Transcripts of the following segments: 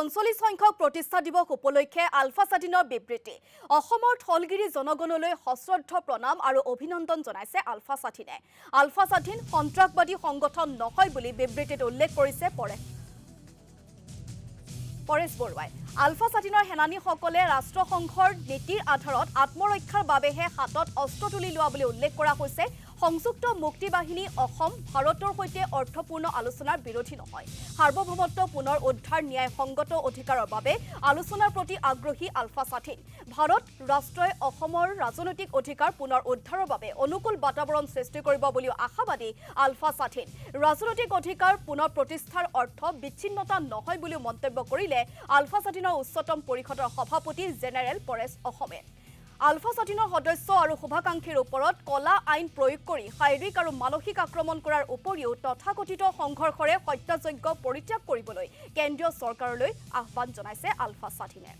পঞ্চল্লিছ সংখ্যক প্ৰতিষ্ঠা দিৱস উপলক্ষে আলফা স্বাধীনৰ বিবৃতি। অসমৰ থলগিৰি জনগণলৈ সশ্ৰদ্ধ প্ৰণাম আৰু অভিনন্দন জনাইছে আলফা স্বাধীনে। আলফা স্বাধীন সন্ত্ৰাসবাদী সংগঠন নহয় বুলি বিবৃতিত উল্লেখ কৰিছে পৰে পৰেশ বৰুৱাই। আলফা স্বাধীনৰ সেনানীসকলে ৰাষ্ট্ৰসংঘৰ নীতিৰ আধাৰত আত্মৰক্ষাৰ বাবেহে হাতত অস্ত্ৰ তুলি লোৱা বুলি উল্লেখ কৰা হৈছে সংযুক্ত মুক্তি বাহিনী অসম ভাৰতৰ সৈতে অৰ্থপূৰ্ণ আলোচনাৰ বিৰোধী নহয়। সাৰ্বভৌমত্ব পুনৰ উদ্ধাৰ ন্যায়সংগত অধিকাৰৰ বাবে আলোচনাৰ প্ৰতি আগ্ৰহী আলফা স্বাধীন। ভাৰত ৰাষ্ট্ৰই অসমৰ ৰাজনৈতিক অধিকাৰ পুনৰ উদ্ধাৰৰ বাবে অনুকূল বাতাবৰণ সৃষ্টি কৰিব বুলিও আশাবাদী আলফা স্বাধীন। ৰাজনৈতিক অধিকাৰ পুনৰ প্ৰতিষ্ঠাৰ অৰ্থ বিচ্ছিন্নতা নহয় বুলিও মন্তব্য কৰিলে আলফা স্বাধীনৰ উচ্চতম পৰিষদৰ সভাপতি জেনেৰেল পৰেশ অসমে। আলফা স্বাধীনৰ সদস্য আৰু শুভাকাংক্ষীৰ ওপৰত কলা আইন প্ৰয়োগ কৰি শাৰীৰিক আৰু মানসিক আক্ৰমণ কৰাৰ উপৰিও তথাকথিত সংঘৰ্ষৰে হত্যাযজ্ঞ পৰিত্যাগ কৰিবলৈ কেন্দ্ৰীয় চৰকাৰলৈ আহ্বান জনাইছে আলফা স্বাধীনে।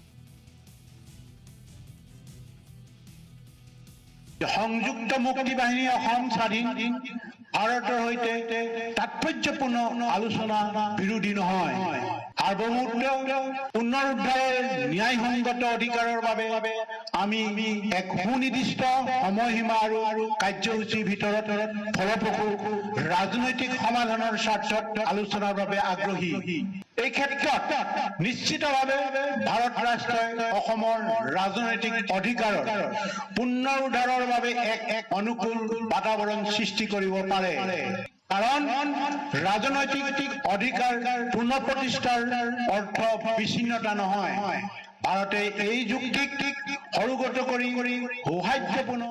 সংযুক্ত মুক্তি বাহিনী অসম স্বাধীন ভাৰতৰ সৈতে তাৎপৰ্যপূৰ্ণ আলোচনা বিৰোধী নহয়। সাৰ্বভৌমত্ব পুনৰুদ্ধাৰৰ ন্যায়সংগত অধিকাৰৰ বাবে আমি এক সুনিৰ্দিষ্ট সময়সীমা আৰু কাৰ্যসূচীৰ ভিতৰত ফলপ্ৰসূ ৰাজনৈতিক সমাধানৰ স্বাৰ্থত আলোচনাৰ বাবে আগ্ৰহী। এই ক্ষেত্ৰত নিশ্চিতভাৱে ভাৰত ৰাষ্ট্ৰই অসমৰ ৰাজনৈতিক অধিকাৰৰ বাবে এক এক অনুকূল বাতাবৰণ সৃষ্টি কৰিব পাৰে। কাৰণ ৰাজনৈতিক অধিকাৰ পুনৰ প্ৰতিষ্ঠাৰ অৰ্থ বিচ্ছিন্নতা নহয়। ভাৰতে এই যুক্তিক অবগত করি ঔহাত্যপূর্ণ